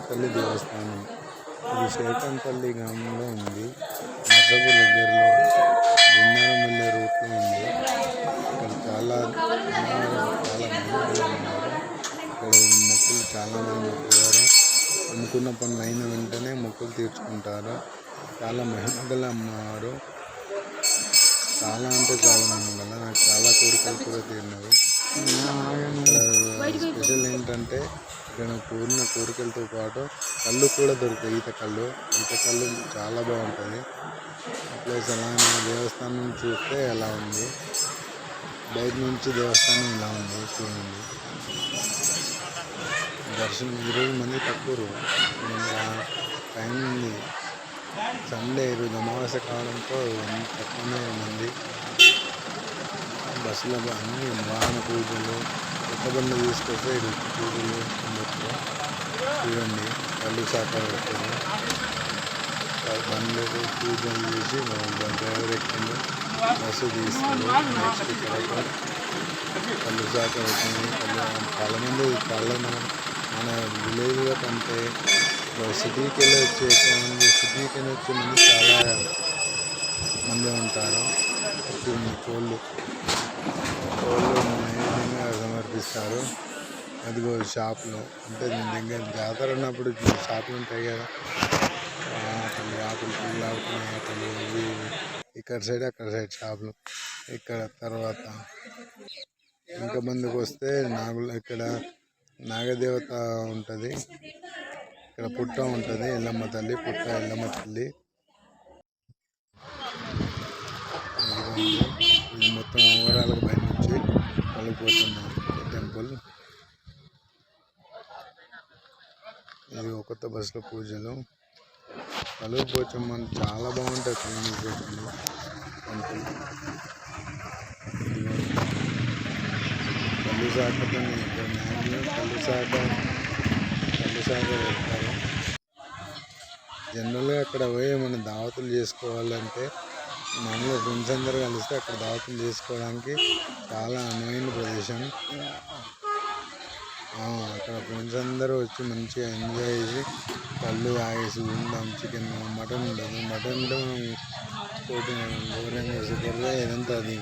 మర్రగులపల్లి దేవస్థానం. ఇది శేఖంపల్లి గ్రామంలో ఉంది. నర్సపు దగ్గరలో గుమ్మారమల్లె రూట్లో ఉంది. ఇక్కడ చాలా చాలా మంది ఉన్నారు ఇక్కడ మొక్కులు చాలా మంది మొక్కుతారు. అనుకున్న పనులు అయిన వెంటనే మొక్కులు తీర్చుకుంటారు. చాలా మహిమగల అమ్మవారు. చాలా అంటే చాలా మహిమగల నాకు చాలా కోరికలు కూడా తీరినవి. స్పెషల్ ఏంటంటే ఇక్కడ కోరిన కోరికలతో పాటు కళ్ళు కూడా దొరుకుతాయి. ఈత కళ్ళు ఈత కళ్ళు చాలా బాగుంటుంది ప్లస్ అలానే దేవస్థానం చూస్తే ఎలా ఉంది? బయట నుంచి దేవస్థానం ఇలా ఉంది? చూడండి. దర్శనం ఈరోజు మంది తక్కువ టైం ఉంది. సండే ఈరోజు అమావాస్య కావడంతో తక్కువనే మంది బస్సులో అన్ని వాహన పూజలు కొత్త తీసుకొస్తే ఇది పూజలు ఉండొచ్చు చూడండి కళ్ళు శాఖ పెట్టారు బండ్లు పూజలు చేసి డ్రైవర్ ఎక్కింది బస్సు తీసుకుంది నెక్స్ట్ ఇక్కడ కళ్ళు శాఖ పెట్టింది కళ్ళు చాలామంది చాలా మన మన విలేజ్లో కంటే సిటీకి వెళ్ళి వచ్చే మంది సిటీకి వెళ్ళి వచ్చే మంది చాలా మంది ఉంటారు. కోళ్ళు. కోళ్ళు నైవేద్యంగా చూపిస్తారు. అదిగో షాపులు. అంటే దీని దగ్గర జాతర ఉన్నప్పుడు షాపులు ఉంటాయి కదా. ఆటలు ఆకులు పుల్లు ఆడుకునే ఆటలు ఇవి ఇక్కడ సైడ్ అక్కడ సైడ్ షాపులు. ఇక్కడ తర్వాత ఇంకా ముందుకు వస్తే నాగుల ఇక్కడ నాగదేవత ఉంటుంది. ఇక్కడ పుట్ట ఉంటుంది. ఎల్లమ్మ తల్లి పుట్ట ఎల్లమ్మ తల్లి. ఇది మొత్తం ఓవరాల్ బయట నుంచి కలిగిపోతున్నాం టెంపుల్. ఇది ఒక కొత్త బస్సులో పూజలు. కలుగు పోచమ్మ చాలా బాగుంటుంది కలుగు పోచమ్మ టెంపుల్. కళ్ళు సాగుతుంది ఇక్కడ మ్యాక్సిమం కళ్ళు సాగ కళ్ళు శాఖ పెడతారు జనరల్గా అక్కడ పోయి మనం దావతులు చేసుకోవాలంటే మామూలుగా ఫ్రెండ్స్ అందరు కలిస్తే అక్కడ దావతులు చేసుకోవడానికి చాలా అనువైన ప్రదేశం. అక్కడ ఫ్రెండ్స్ అందరూ వచ్చి మంచిగా ఎంజాయ్ చేసి కళ్ళు తాగేసి తిందాం చికెన్ మటన్ ఉండదు. మటన్ అంటే మనం తోటి ఘోరంగా సూపర్గా ఏదంతా అది.